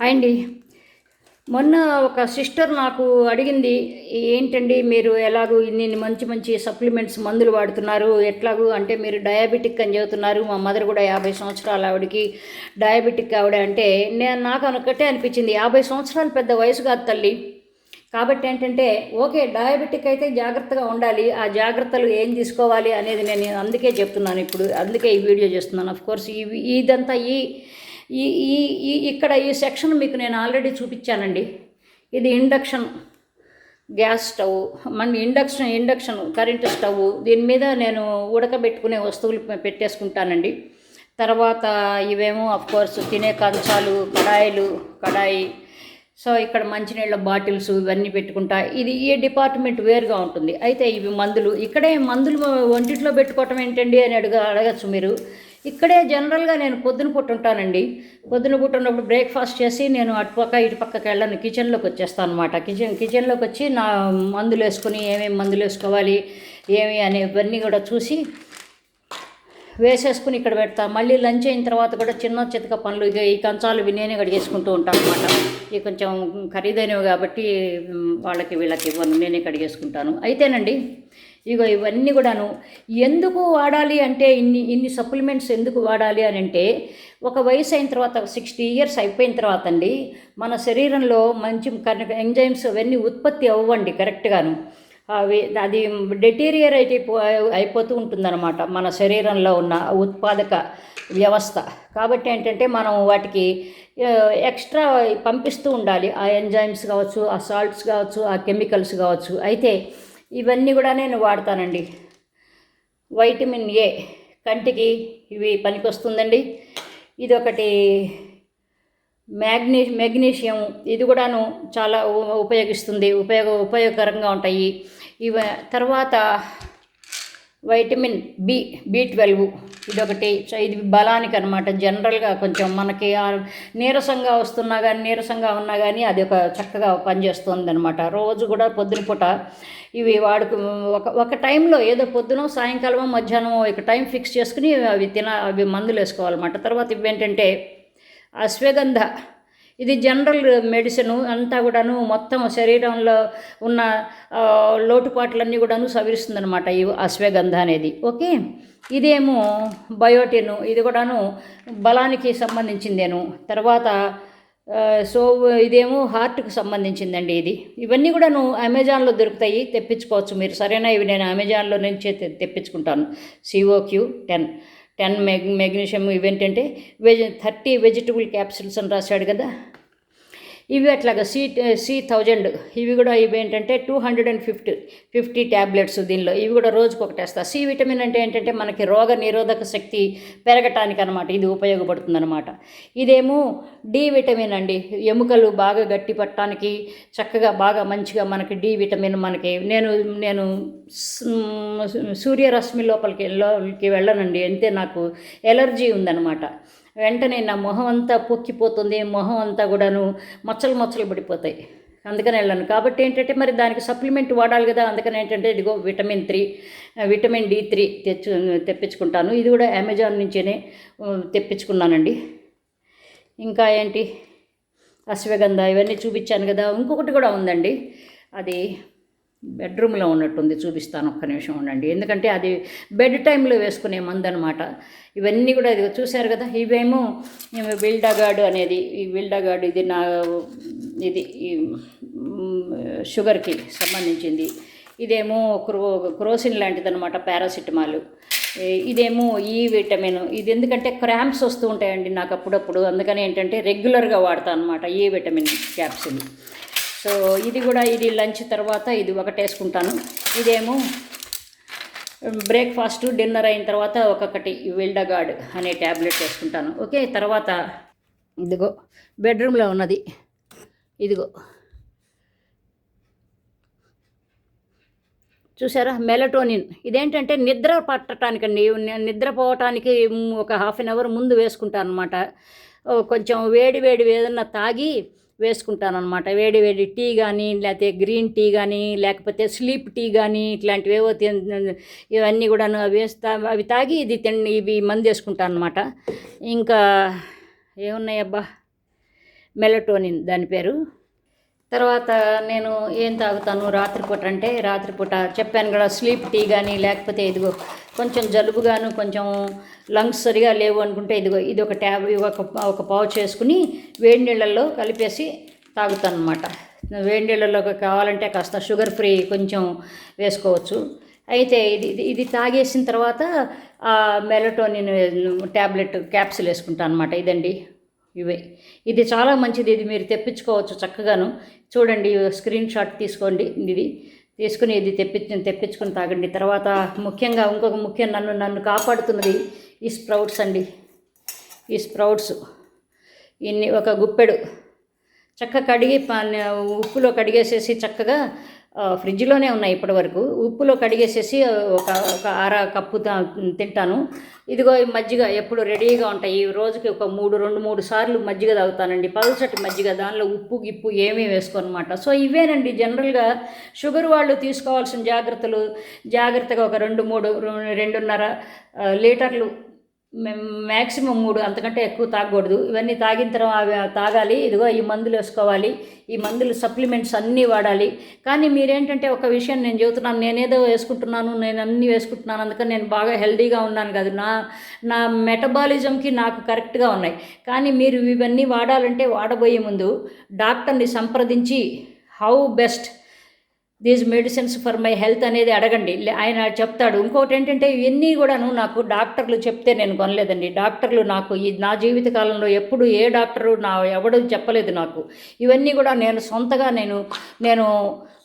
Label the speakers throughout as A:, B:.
A: Hi అండి. మొన్న ఒక సిస్టర్ నాకు అడిగింది ఏంటండి మీరు ఎలాగూ ఇన్ని మంచి మంచి సప్లిమెంట్స్ మందులు వాడుతున్నారు? ఎట్లాగూ అంటే మీరు డయాబెటిక్ అని చెబుతున్నారు. మా మదర్ కూడా యాభై సంవత్సరాలు ఆవిడకి డయాబెటిక్ ఆవిడ అంటే నేను నాకు అనొక్కటే అనిపించింది. యాభై సంవత్సరాలు పెద్ద వయసు కాదు తల్లి. కాబట్టి ఏంటంటే ఓకే డయాబెటిక్ అయితే జాగ్రత్తగా ఉండాలి. ఆ జాగ్రత్తలు ఏం తీసుకోవాలి అనేది నేను అందుకే చెప్తున్నాను ఇప్పుడు. అందుకే ఈ వీడియో చేస్తున్నాను. అఫ్ కోర్స్ ఇవి ఇదంతా ఈ ఈ ఈ ఈ ఇక్కడ ఈ సెక్షన్ మీకు నేను ఆల్రెడీ చూపించానండి. ఇది ఇండక్షన్ గ్యాస్ స్టవ్. మన ఇండక్షన్ ఇండక్షన్ కరెంటు స్టవ్. దీని మీద నేను ఉడకబెట్టుకునే వస్తువులు పెట్టేసుకుంటానండి. తర్వాత ఇవేమో అఫ్ కోర్స్ తినే కంచాలు కడాయిలు కడాయి. సో ఇక్కడ మంచినీళ్ళ బాటిల్స్ ఇవన్నీ పెట్టుకుంటా. ఇది ఈ డిపార్ట్మెంట్ వేరుగా ఉంటుంది. అయితే ఇవి మందులు. ఇక్కడే మందులు వంటిట్లో పెట్టుకోవటం ఏంటండి అని అడుగ అడగచ్చు మీరు. ఇక్కడే జనరల్గా నేను పొద్దున పూట ఉంటానండి. పొద్దున పూట ఉన్నప్పుడు బ్రేక్ఫాస్ట్ చేసి నేను అటుపక్క ఇటుపక్కకి వెళ్ళను. కిచెన్లోకి వచ్చేస్తాను అనమాట కిచెన్ కిచెన్లోకి వచ్చి నా మందులు వేసుకుని ఏమేమి మందులు వేసుకోవాలి ఏమి అనేవన్నీ కూడా చూసి వేసేసుకుని ఇక్కడ పెడతా. మళ్ళీ లంచ్ అయిన తర్వాత కూడా చిన్న చితక పనులు ఇక ఈ కంచాలు ఇవి నేనే కడిగేసుకుంటూ ఉంటాను అనమాట ఇవి కొంచెం ఖరీదైనవి కాబట్టి వాళ్ళకి వీళ్ళకి ఇవ్వను. నేనే కడిగేసుకుంటాను. అయితేనండి ఇగో ఇవన్నీ కూడాను. ఎందుకు వాడాలి అంటే ఇన్ని ఇన్ని సప్లిమెంట్స్ ఎందుకు వాడాలి అని అంటే ఒక వయసు అయిన తర్వాత సిక్స్టీ ఇయర్స్ అయిపోయిన తర్వాత అండి మన శరీరంలో మంచి ఎంజైమ్స్ అవన్నీ ఉత్పత్తి అవ్వండి కరెక్ట్గాను అవి అది డెటీరియర్ అయితే అయిపోతూ ఉంటుందన్నమాట మన శరీరంలో ఉన్న ఉత్పాదక వ్యవస్థ. కాబట్టి ఏంటంటే మనం వాటికి ఎక్స్ట్రా పంపిస్తూ ఉండాలి. ఆ ఎంజైమ్స్ కావచ్చు ఆ సాల్ట్స్ కావచ్చు ఆ కెమికల్స్ కావచ్చు. అయితే ఇవన్నీ కూడా నేను వాడతానండి. వైటమిన్ ఏ కంటికి ఇవి పనికొస్తుందండి. ఇది ఒకటి మ్యాగ్నీ మెగ్నీషియం ఇది కూడాను చాలా ఉపయోగిస్తుంది. ఉపయోగ ఉపయోగకరంగా ఉంటాయి. ఇవ తర్వాత వైటమిన్ బి బి ట్వెల్వ్ ఇదొకటి. చ- ఇది బలానికి అనమాట జనరల్గా కొంచెం మనకి నీరసంగా వస్తున్నా కానీ నీరసంగా ఉన్నా కానీ అది ఒక చక్కగా పనిచేస్తుంది అనమాట రోజు కూడా పొద్దున పూట ఇవి వాడుకు ఒక ఒక టైంలో ఏదో పొద్దున సాయంకాలమో మధ్యాహ్నమో ఒక టైం ఫిక్స్ చేసుకుని అవి తిన అవి మందులు వేసుకోవాలన్నమాట తర్వాత ఇవి ఏంటంటే అశ్వగంధ ఇది జనరల్ మెడిసిన్ అంతా కూడాను మొత్తం శరీరంలో ఉన్న లోటుపాట్లన్నీ కూడాను సవరిస్తుందన్నమాట ఈ అశ్వగంధ అనేది. ఓకే? ఇదేమో బయోటిన్. ఇది కూడాను బలానికి సంబంధించిందేను. తర్వాత సో ఇదేమో హార్ట్కి సంబంధించిందండి ఇది. ఇవన్నీ కూడాను అమెజాన్లో దొరుకుతాయి. తెప్పించుకోవచ్చు మీరు. సరైన? ఇవి నేను అమెజాన్లో నుంచే తెప్పించుకుంటాను. CoQ ten ten meg magnesium ఇవేంటంటే వెజ్ థర్టీ వెజిటబుల్ క్యాప్సిల్స్ అని రాశాడు కదా. ఇవి అట్లాగా సి సి థౌజండ్ ఇవి కూడా ఇవి ఏంటంటే two hundred and fifty fifty tablets దీనిలో. ఇవి కూడా రోజుకు ఒకటి వేస్తా. సి విటమిన్ అంటే ఏంటంటే మనకి రోగ నిరోధక శక్తి పెరగటానికి అనమాట ఇది ఉపయోగపడుతుంది అనమాట ఇదేమో డి విటమిన్ అండి. ఎముకలు బాగా గట్టి పట్టడానికి చక్కగా బాగా మంచిగా మనకి డి విటమిన్ మనకి. నేను నేను సూర్యరశ్మి లోపలికి లోకి వెళ్ళనండి. అంతే నాకు ఎలర్జీ ఉందన్నమాట వెంటనే నా మొహం అంతా పొక్కిపోతుంది మొహం అంతా కూడాను మచ్చలు మచ్చలు పడిపోతాయి. అందుకని వెళ్ళాను. కాబట్టి ఏంటంటే మరి దానికి సప్లిమెంట్ వాడాలి కదా. అందుకని ఏంటంటే ఇదిగో vitamin three vitamin D three తెచ్చు తెప్పించుకుంటాను. ఇది కూడా అమెజాన్ నుంచేనే తెప్పించుకున్నానండి. ఇంకా ఏంటి? అశ్వగంధ ఇవన్నీ చూపించాను కదా. ఇంకొకటి కూడా ఉందండి. అది బెడ్రూమ్లో ఉన్నట్టుంది చూపిస్తాను ఒక్క నిమిషం ఉండండి. ఎందుకంటే అది బెడ్ టైంలో వేసుకునే మందు అనమాట ఇవన్నీ కూడా ఇది చూశారు కదా ఇవేమో విల్డాగాడు అనేది ఈ విల్డాగాడు ఇది నా ఇది ఈ, షుగర్కి సంబంధించింది. ఇదేమో క్రో క్రోసిన్ లాంటిది అనమాట పారాసిటమాల్ ఇదేమో ఈ విటమిన్. ఇది ఎందుకంటే క్రాంప్స్ వస్తూ ఉంటాయండి నాకు అప్పుడప్పుడు. అందుకని ఏంటంటే రెగ్యులర్గా వాడతాను అనమాట ఈ విటమిన్ క్యాప్సిల్. సో ఇది కూడా ఇది లంచ్ తర్వాత ఇది ఒకటి వేసుకుంటాను ఇదేమో బ్రేక్ఫాస్ట్ డిన్నర్ అయిన తర్వాత ఒక్కొక్కటి విల్డగాడ్ అనే ట్యాబ్లెట్ వేసుకుంటాను. ఓకే తర్వాత ఇదిగో బెడ్రూమ్లో ఉన్నది. ఇదిగో చూసారా? మెలటోనిన్. ఇదేంటంటే నిద్ర పట్టడానికండి నిద్రపోవటానికి ఒక హాఫ్ అన్ అవర్ ముందు వేసుకుంటాను అనమాట కొంచెం వేడి వేడి ఏదన్నా తాగి వేసుకుంటాను అనమాట వేడి వేడి టీ కానీ లేకపోతే గ్రీన్ టీ కానీ లేకపోతే స్లీప్ టీ కానీ ఇట్లాంటివేవో ఏవో ఇవన్నీ కూడా వేస్తా అవి తాగి ఇది తిండి ఇవి మందు వేసుకుంటాను అనమాట ఇంకా ఏమున్నాయబ్బా? మెలటోనిన్ దాని పేరు. తర్వాత నేను ఏం తాగుతాను? రాత్రిపూట అంటే రాత్రిపూట చెప్పాను కదా స్లీప్ టీ కానీ లేకపోతే ఇదిగో కొంచెం జలుబుగాను కొంచెం లంగ్స్ సరిగా లేవు అనుకుంటే ఇదిగో ఇది ఒక ట్యాబ్ ఒక ఒక పావు చేసుకుని వేడి నీళ్ళల్లో కలిపేసి తాగుతాను అనమాట వేడి నీళ్ళల్లో కావాలంటే కాస్త షుగర్ ఫ్రీ కొంచెం వేసుకోవచ్చు. అయితే ఇది ఇది ఇది తాగేసిన తర్వాత ఆ మెలటోనిన్ ట్యాబ్లెట్ క్యాప్సిల్ వేసుకుంటాను అనమాట ఇదండి. ఇవే. ఇది చాలా మంచిది. ఇది మీరు తెప్పించుకోవచ్చు చక్కగాను. చూడండి స్క్రీన్ షాట్ తీసుకోండి. ఇది తీసుకుని ఇది తెప్పించి తెప్పించుకుని తాగండి. తర్వాత ముఖ్యంగా ఇంకొక ముఖ్యం నన్ను నన్ను కాపాడుతున్నది ఈ స్ప్రౌట్స్ అండి. ఈ స్ప్రౌట్స్. ఇన్ని ఒక గుప్పెడు. చక్కగా కడిగి పా- ఉప్పులో కడిగేసేసి చక్కగా ఫ్రిడ్జ్లోనే ఉన్నాయి ఇప్పటి వరకు ఉప్పులో కడిగేసేసి ఒక ఒక అర కప్పు తింటాను. ఇదిగో మజ్జిగ ఎప్పుడు రెడీగా ఉంటాయి. ఈ రోజుకి ఒక మూడు రెండు మూడు సార్లు మజ్జిగ తాగుతానండి. పల్చటి మజ్జిగ దానిలో ఉప్పు గిప్పు ఏమీ వేసుకోనమాట సో ఇవేనండి జనరల్గా షుగర్ వాళ్ళు తీసుకోవాల్సిన జాగ్రత్తలు. జాగ్రత్తగా ఒక రెండు మూడు రెండున్నర లీటర్లు మ్యాక్సిమం మూడు అంతకంటే ఎక్కువ తాగకూడదు. ఇవన్నీ తాగిన తర్వాత తాగాలి. ఇదిగో ఈ మందులు వేసుకోవాలి. ఈ మందులు సప్లిమెంట్స్ అన్నీ వాడాలి. కానీ మీరేంటంటే ఒక విషయం నేను చెబుతున్నాను. నేనేదో వేసుకుంటున్నాను నేను అన్నీ వేసుకుంటున్నాను. అందుకని నేను బాగా హెల్దీగా ఉన్నాను కాదు. నా నా మెటబాలిజంకి నాకు కరెక్ట్గా ఉన్నాయి. కానీ మీరు ఇవన్నీ వాడాలంటే వాడబోయే ముందు డాక్టర్ని సంప్రదించి how best these medicines for my health అనేది అడగండి. ఆయన చెప్తాడు. ఇంకోటి ఏంటంటే ఇవన్నీ కూడాను నాకు డాక్టర్లు చెప్తే నేను కొనలేదండి. డాక్టర్లు నాకు ఈ నా జీవిత కాలంలో ఎప్పుడు ఏ డాక్టరు నా ఎవడు చెప్పలేదు నాకు. ఇవన్నీ కూడా నేను సొంతగా నేను నేను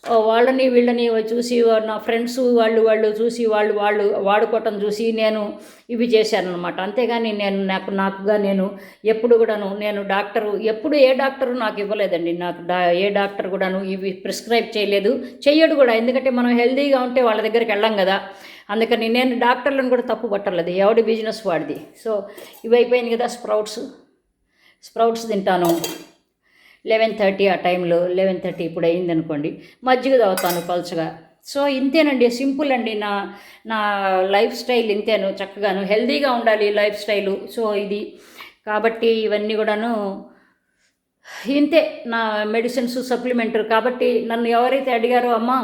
A: వాళ్ళని వీళ్ళని చూసి నా ఫ్రెండ్స్ వాళ్ళు వాళ్ళు చూసి వాళ్ళు వాళ్ళు వాడుకోవటం చూసి నేను ఇవి చేశానమాట అంతేగాని నేను నాకు నాకుగా నేను ఎప్పుడు కూడాను నేను డాక్టరు ఎప్పుడు ఏ డాక్టరు నాకు ఇవ్వలేదండి. నాకు డా ఏ డాక్టర్ కూడాను ఇవి ప్రిస్క్రైబ్ చేయలేదు. చేయడు కూడా ఎందుకంటే మనం హెల్తీగా ఉంటే వాళ్ళ దగ్గరికి వెళ్ళాం కదా. అందుకని నేను డాక్టర్లను కూడా తప్పు పట్టలేదు. ఎవడి బిజినెస్ వాడిది. సో ఇవి అయిపోయింది కదా స్ప్రౌట్స్. స్ప్రౌట్స్ తింటాను. లెవెన్ థర్టీ ఆ టైంలో లెవెన్ థర్టీ ఇప్పుడు అయింది అనుకోండి మజ్జిగ తాగుతాను పలుచగా. సో ఇంతేనండి సింపుల్ అండి నా నా లైఫ్ స్టైల్ ఇంతేను చక్కగాను హెల్దీగా ఉండాలి లైఫ్ స్టైలు. సో ఇది. కాబట్టి ఇవన్నీ కూడాను ఇంతే నా మెడిసిన్స్ సప్లిమెంటరీ. కాబట్టి నన్ను ఎవరైతే అడిగారో అమ్మా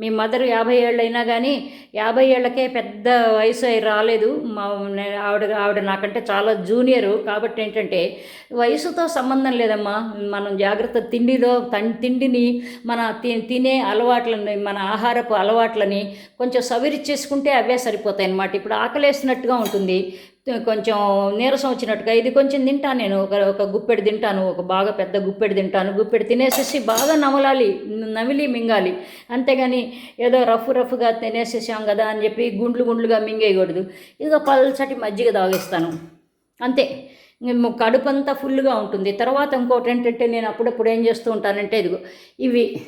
A: మీ మదర్ యాభై ఏళ్ళు అయినా కానీ యాభై ఏళ్ళకే పెద్ద వయసు అయి రాలేదు. మా ఆవిడ ఆవిడ నాకంటే చాలా జూనియరు. కాబట్టి ఏంటంటే వయసుతో సంబంధం లేదమ్మా. మనం జాగ్రత్త తిండిలో తిండిని మన తినే అలవాట్లని మన ఆహారపు అలవాట్లని కొంచెం సవిరి చేసుకుంటే అవే సరిపోతాయి అన్నమాట ఇప్పుడు ఆకలేసినట్టుగా ఉంటుంది. కొంచెం నీరసం వచ్చినట్టుగా ఇది కొంచెం తింటాను నేను ఒక ఒక గుప్పెడు తింటాను ఒక బాగా పెద్ద గుప్పెడు తింటాను గుప్పెడు తినేసేసి బాగా నమలాలి నమిలి మింగాలి. అంతేగాని ఏదో రఫ్ రఫ్గా తినేసేసాం కదా అని చెప్పి గుండ్లు గుండ్లుగా మింగేయకూడదు. ఇదిగో పల్చటి మజ్జిగ తాగేస్తాను. అంతే. కడుపు అంతా ఫుల్గా ఉంటుంది. తర్వాత ఇంకోటి ఏంటంటే నేను అప్పుడప్పుడు ఏం చేస్తూ ఉంటానంటే ఇదిగో ఇవి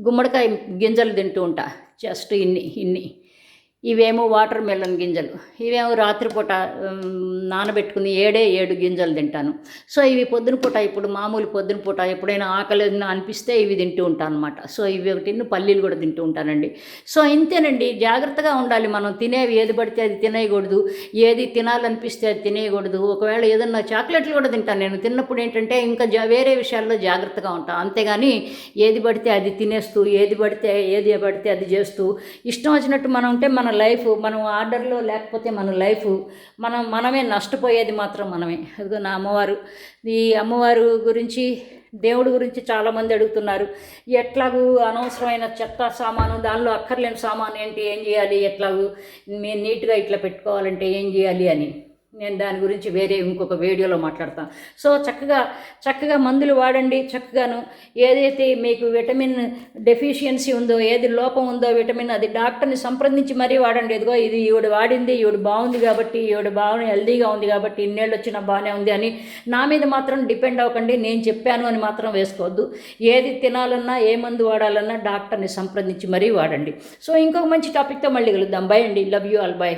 A: గుమ్మడికాయ గింజలు తింటూ ఉంటా జస్ట్ ఇన్ని ఇన్ని. ఇవేమో వాటర్ మెలన్ గింజలు ఇవేమో రాత్రిపూట నానబెట్టుకుని ఏడే ఏడు గింజలు తింటాను. సో ఇవి పొద్దున పూట ఇప్పుడు మామూలు పొద్దున పూట ఎప్పుడైనా ఆకలి అనిపిస్తే ఇవి తింటూ ఉంటాను అనమాట సో ఇవి ఒకటి పల్లీలు కూడా తింటూ ఉంటానండి. సో ఇంతేనండి జాగ్రత్తగా ఉండాలి మనం. తినేవి ఏది పడితే అది తినేయకూడదు. ఏది తినాలనిపిస్తే అది తినేయకూడదు. ఒకవేళ ఏదన్నా చాక్లెట్లు కూడా తింటాను నేను. తిన్నప్పుడు ఏంటంటే ఇంకా వేరే విషయాల్లో జాగ్రత్తగా ఉంటాను అంతేగాని ఏది పడితే అది తినేస్తూ ఏది పడితే ఏది పడితే అది చేస్తూ ఇష్టం వచ్చినట్టు మనం ఉంటే మన లైఫ్ మనం ఆర్డర్లో లేకపోతే మన లైఫ్ మనం మనమే నష్టపోయేది మాత్రం మనమే. అదిగో నా అమ్మవారు. ఈ అమ్మవారు గురించి దేవుడి గురించి చాలామంది అడుగుతున్నారు. ఎట్లాగూ అనవసరమైన చెత్త సామాను దానిలో అక్కర్లేని సామాను ఏంటి ఏం చేయాలి ఎట్లాగూ మేము నీట్గా ఇట్లా పెట్టుకోవాలంటే ఏం చేయాలి అని. నేను దాని గురించి వేరే ఇంకొక వీడియోలో మాట్లాడతాను. సో చక్కగా చక్కగా మందులు వాడండి చక్కగాను. ఏదైతే మీకు విటమిన్ డెఫిషియన్సీ ఉందో ఏది లోపం ఉందో విటమిన్ అది డాక్టర్ని సంప్రదించి మరీ వాడండి. ఎదుగో ఇది ఈవిడ వాడింది ఈవిడ బాగుంది కాబట్టి ఈవిడ బాగా హెల్దీగా ఉంది కాబట్టి ఇన్నేళ్ళు వచ్చినా బాగానే ఉంది అని నా మీద మాత్రం డిపెండ్ అవ్వకండి. నేను చెప్పాను అని మాత్రం వేసుకోవద్దు. ఏది తినాలన్నా ఏ మందు వాడాలన్నా డాక్టర్ని సంప్రదించి మరీ వాడండి. సో ఇంకొక మంచి టాపిక్తో మళ్ళీ కలుద్దాం. బై అండి. Love you all. బై.